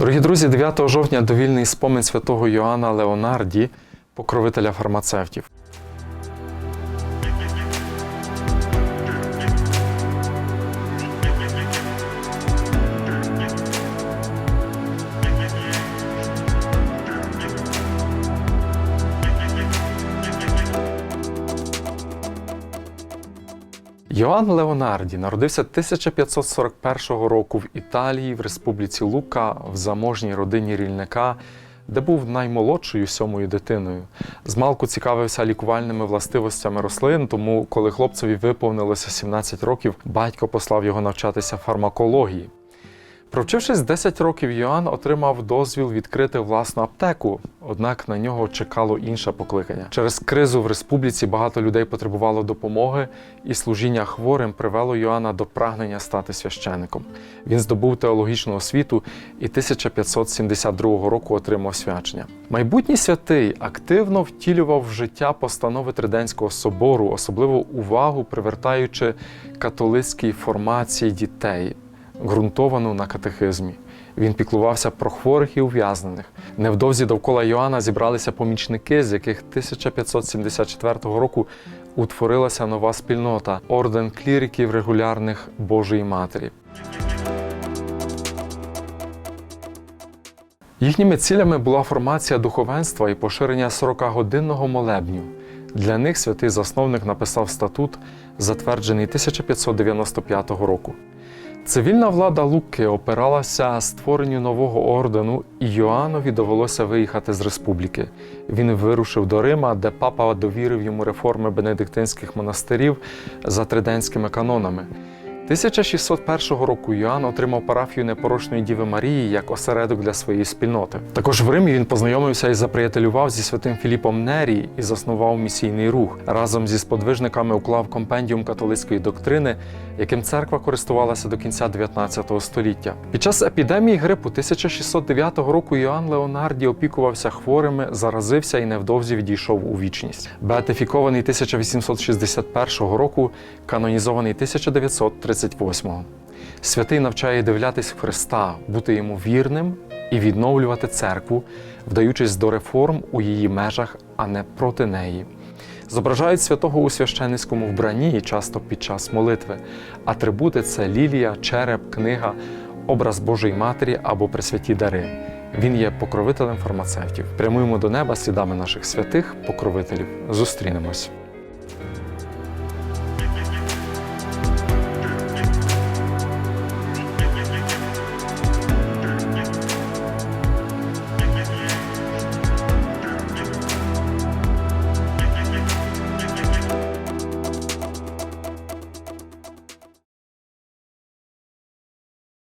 Дорогі друзі, 9 жовтня довільний спомин святого Йоанна Леонарді, покровителя фармацевтів. Йоанн Леонарді народився 1541 року в Італії, в Республіці Лука, в заможній родині рільника, де був наймолодшою сьомою дитиною. Змалку цікавився лікувальними властивостями рослин, тому, коли хлопцеві виповнилося 17 років, батько послав його навчатися фармакології. Провчившись 10 років, Йоанн отримав дозвіл відкрити власну аптеку, однак на нього чекало інше покликання. Через кризу в республіці багато людей потребувало допомоги, і служіння хворим привело Йоанна до прагнення стати священником. Він здобув теологічну освіту і 1572 року отримав свячення. Майбутній святий активно втілював в життя постанови Триденського собору, особливу увагу привертаючи католицькій формації дітей ґрунтовану на катехизмі. Він піклувався про хворих і ув'язнених. Невдовзі довкола Йоанна зібралися помічники, з яких 1574 року утворилася нова спільнота орден кліриків регулярних Божої Матері. Їхніми цілями була формація духовенства і поширення 40-годинного молебню. Для них святий засновник написав статут, затверджений 1595 року. Цивільна влада Луки опиралася створенню нового ордену, і Йоанові довелося виїхати з республіки. Він вирушив до Рима, де папа довірив йому реформи бенедиктинських монастирів за триденськими канонами. 1601 року Йоанн отримав парафію непорочної Діви Марії як осередок для своєї спільноти. Також в Римі він познайомився і заприятелював зі святим Філіпом Нерій і заснував місійний рух. Разом зі сподвижниками уклав компендіум католицької доктрини, яким церква користувалася до кінця 19 століття. Під час епідемії грипу 1609 року Йоанн Леонарді опікувався хворими, заразився і невдовзі відійшов у вічність. Беатифікований 1861 року, канонізований 1938 Святий навчає дивлятись Христа, бути йому вірним і відновлювати церкву, вдаючись до реформ у її межах, а не проти неї. Зображають святого у священницькому вбранні часто під час молитви. Атрибути це лілія, череп, книга, образ Божої Матері або пресвяті дари. Він є покровителем фармацевтів. Прямуємо до неба слідами наших святих покровителів. Зустрінемось.